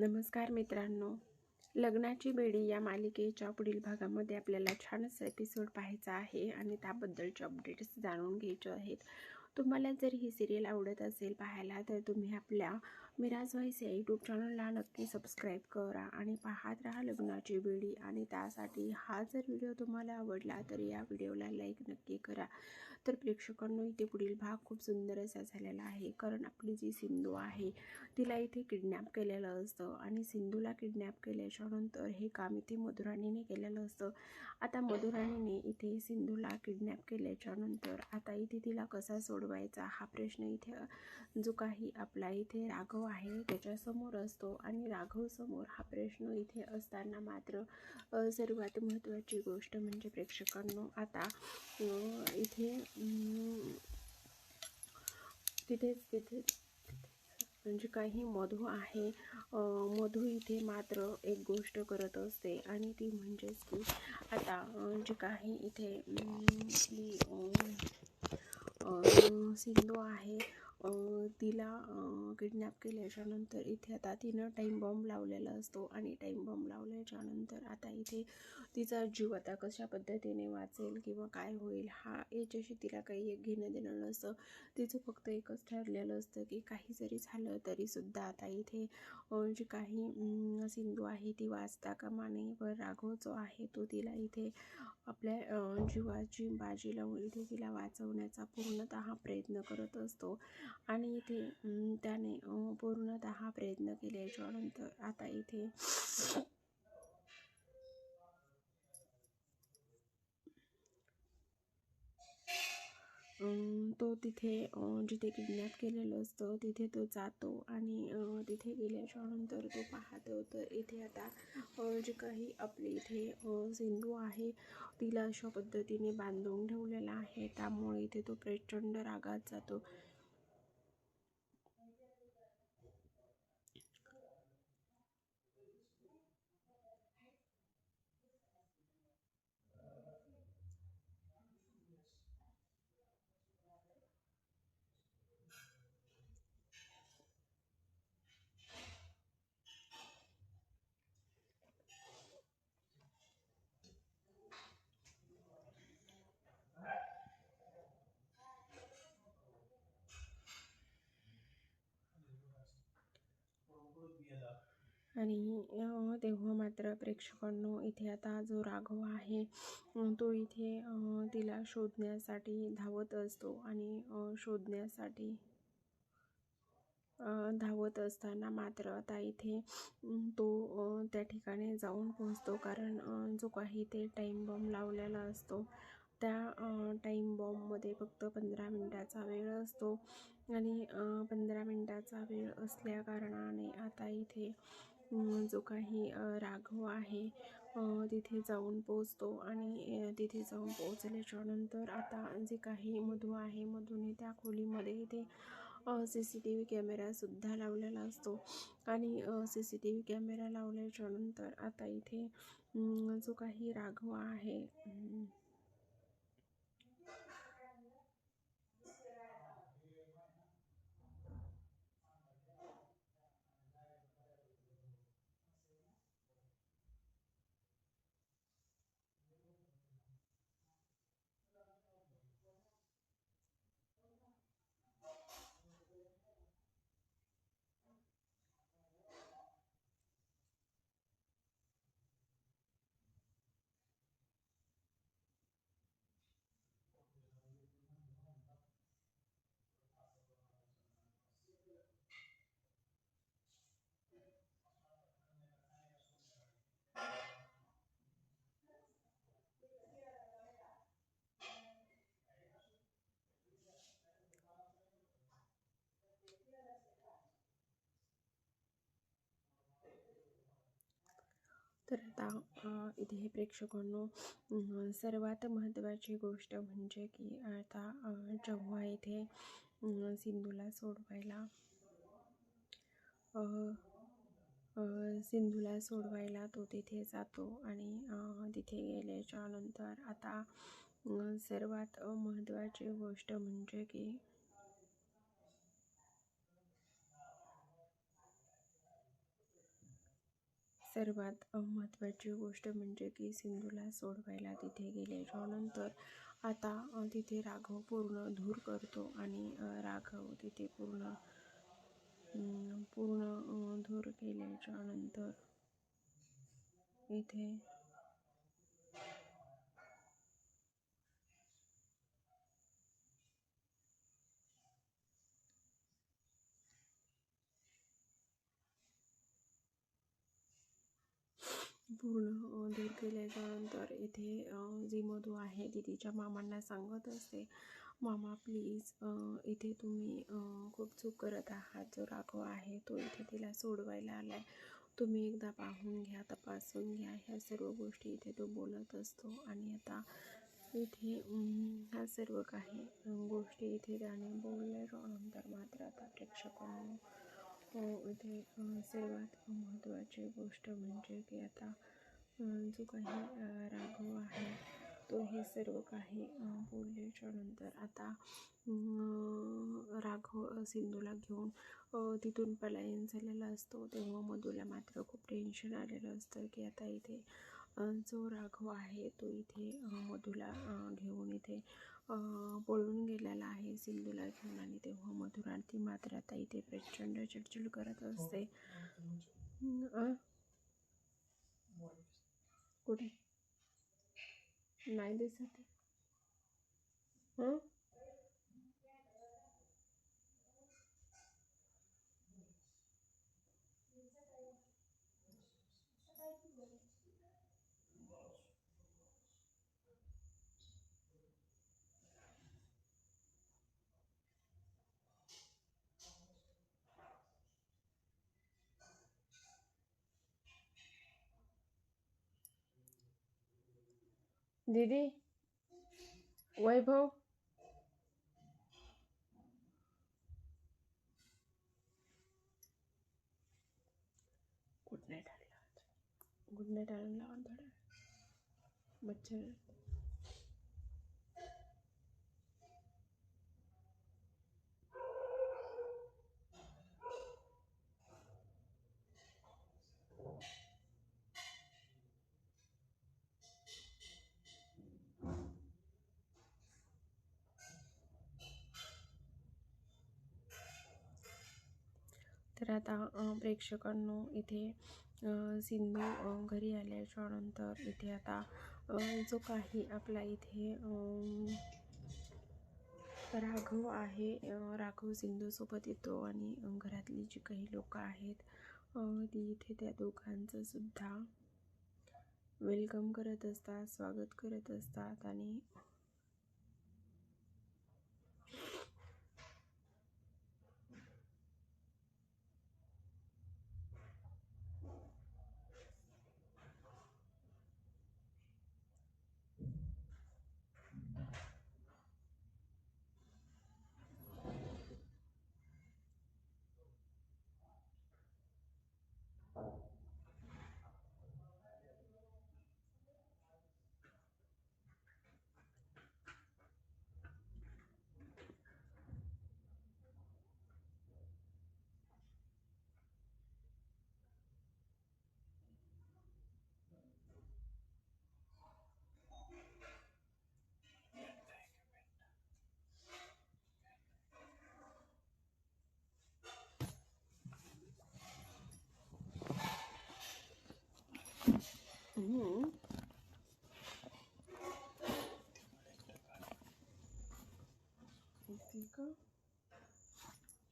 नमस्कार मित्रांनो. लग्नाची बेडी या मालिकेच्या पुढील भागामध्ये आपल्याला छानच एपिसोड पाहायचा आहे आणि त्याबद्दलचे अपडेट्स जाणून घ्यायचे आहेत. तुम्हाला जर ही सिरियल आवडत असेल पाहायला तर तुम्ही आपल्या मिराज व्हाईस या यूट्यूब चॅनलला नक्की सबस्क्राईब करा आणि पाहत राहा लग्नाची वेळी आणि त्यासाठी हा जर व्हिडिओ तुम्हाला आवडला तर या व्हिडिओला लाईक नक्की करा. तर प्रेक्षकांनो इथे पुढील भाग खूप सुंदर असा झालेला आहे. कारण आपली जी सिंधू आहे तिला इथे किडनॅप केलेलं असतं आणि सिंधूला किडनॅप केल्याच्यानंतर हे काम इथे मधुराणीने केलेलं असतं. आता मधुराणीने इथे सिंधूला किडनॅप केल्याच्यानंतर आता इथे तिला कसा सोडवायचा हा प्रश्न इथे जो काही आपला इथे राघव आहे त्याच्यासमोर असतो आणि राघव समोर हा प्रश्न इथे असताना मात्र सर्वात महत्त्वाची गोष्ट म्हणजे प्रेक्षकांनो आता इथे तिथेच तिथे म्हणजे काही मधू आहे मधू इथे मात्र एक गोष्ट करत असते आणि ती म्हणजेच की आता जे काही इथे सिंधू आहे तिला किडनॅप केल्याच्यानंतर इथे आता तिनं टाईम बॉम्ब लावलेला असतो आणि टाईम बॉम्ब लावल्याच्यानंतर आता इथे तिचा जीव आता कशा पद्धतीने वाचेल किंवा काय होईल हा याच्याशी तिला काही एक घेणं देणं नसतं. तिचं फक्त एकच ठरलेलं असतं की काही जरी झालं तरीसुद्धा आता इथे जी काही सिंधू आहे ती वाचता कामा नये व राघव जो आहे तो तिला इथे आपल्या जीवाची बाजी लावून इथे तिला वाचवण्याचा पूर्णतः प्रयत्न करत असतो. आणि इथे त्याने पूर्णतः प्रयत्न केल्याच्यानंतर आता इथे तो तिथे जिथे किडनॅप केलेलं असतं तिथे तो जातो आणि तिथे गेल्याच्यानंतर तो पाहतो. तर इथे आता जे काही आपले इथे सिंधू आहे तिला अशा पद्धतीने बांधून ठेवलेला आहे. त्यामुळे इथे तो प्रचंड रागात जातो. आणि तेव्हा मात्र प्रेक्षकांनो इथे आता जो राघव आहे तो इथे तिला शोधण्यासाठी धावत असतो आणि शोधण्यासाठी धावत असताना मात्र आता इथे तो त्या ठिकाणी जाऊन पोहोचतो. कारण जो काही ते टाईम बॉम्ब लावलेला असतो त्या टाईम बॉम्बमध्ये फक्त पंधरा मिनटाचा वेळ असतो. आणि पंधरा मिनटाचा वेळ असल्या कारणाने आता इथे जो काही राघव आहे तिथे जाऊन पोचतो आणि तिथे जाऊन पोचल्याच्या नंतर आता जे काही मधू आहे मधूने त्या खोलीमध्ये इथे सी सी टी व्ही कॅमेरासुद्धा लावलेला असतो. आणि C C T V camera लावल्याच्या नंतर आता इथे जो काही राघव आहे तर आता इथे हे प्रेक्षकांनो सर्वात महत्त्वाची गोष्ट म्हणजे की आता जेव्हा इथे सिंधूला सोडवायला सिंधूला सोडवायला तो तिथे जातो आणि तिथे गेल्याच्यानंतर आता सर्वात महत्त्वाची गोष्ट म्हणजे की सर्वात महत्त्वाची गोष्ट म्हणजे की सिंधूला सोडवायला तिथे गेले त्यानंतर आता तिथे राघव पूर्ण धूर करतो आणि राघव तिथे पूर्ण पूर्ण धूर केल्याच्यानंतर इथे पूर्ण दूर केल्याच्या इथे जी मधू आहे ती तिच्या मामांना सांगत असते. मामा प्लीज इथे तुम्ही खूप चूक करत आहात. जो राघव आहे तो इथे तिला सोडवायला आलाय. तुम्ही एकदा पाहून घ्या तपासून घ्या. ह्या सर्व गोष्टी इथे तो बोलत असतो आणि आता इथे ह्या सर्व काही गोष्टी इथे त्याने बोलल्यानंतर नंतर मात्र आता प्रेक्षकांना हो, इथे सर्वात महत्त्वाची गोष्ट म्हणजे की आता जो काही राघव आहे तो हे सर्व काही बोलल्याच्या नंतर आता राघव सिंधूला घेऊन तिथून पलायन झालेला असतो. तेव्हा मधूला मात्र खूप टेन्शन आलेलं असतं की आता इथे जो राघव आहे तो इथे मधूला घेऊन इथे पळून गेलेला आहे सिंधूला घेऊन आणि तेव्हा मधुरा ती मात्र आता इथे प्रचंड चिडचिड करत असते अं? कुठे नाही दिसत. हं? दीदी? वैभव? गुड नाईट आला गुड नाईट आला लावा ना मच्छर. तर आता प्रेक्षकांनो इथे सिंधू घरी आल्याच्यानंतर इथे आता जो काही आपला इथे राघव आहे राघव सिंधूसोबत येतो आणि घरातली जी काही लोक आहेत ती इथे त्या दोघांचं सुद्धा वेलकम करत असतात स्वागत करत असतात आणि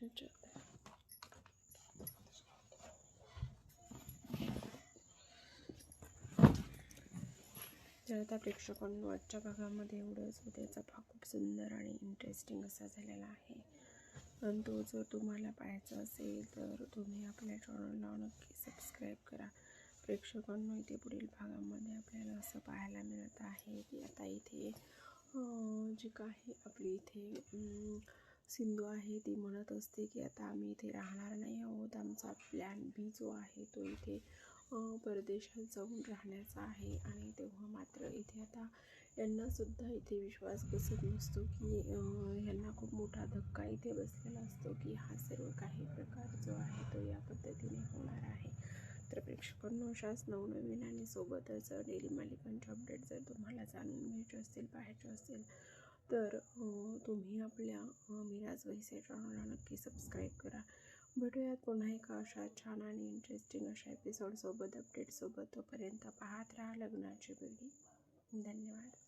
इथे का? तर आता प्रेक्षकांनो आजच्या भागामध्ये एवढंच उद्याचा भाग खूप सुंदर आणि इंटरेस्टिंग असा झालेला आहे. आणि तो जर तुम्हाला पाहायचा असेल तर तुम्ही आपल्या चॅनलला नक्की सबस्क्राईब करा. प्रेक्षकांनो इथे पुढील भागामध्ये आपल्याला असं पाहायला मिळत आहे की आता इथे जी काही आपली इथे सिंधू आहे ती म्हणत असते की आता आम्ही इथे राहणार नाही आहोत. आमचा प्लॅन बी जो आहे तो इथे परदेशात जाऊन राहण्याचा आहे. आणि तेव्हा मात्र इथे आता यांनासुद्धा इथे विश्वास बसत नसतो की यांना खूप मोठा धक्का इथे बसलेला असतो की हा सर्व काही प्रकार जो आहे तो या पद्धतीने होणार आहे. तर प्रेक्षकांनो अशाच नवनवीन आणि सोबतच डेली मालिकांच्या अपडेट जाणून घ्यायचे असतील पाहायचे असतील तर तुम्ही आपल्या मिराज वैसे चॅनलला नक्की सबस्क्राईब करा. भेटूयात पुन्हा एका अशा छान आणि इंटरेस्टिंग अशा एपिसोडसोबत अपडेटसोबत तोपर्यंत पाहत राहा लग्नाची पिढी. धन्यवाद.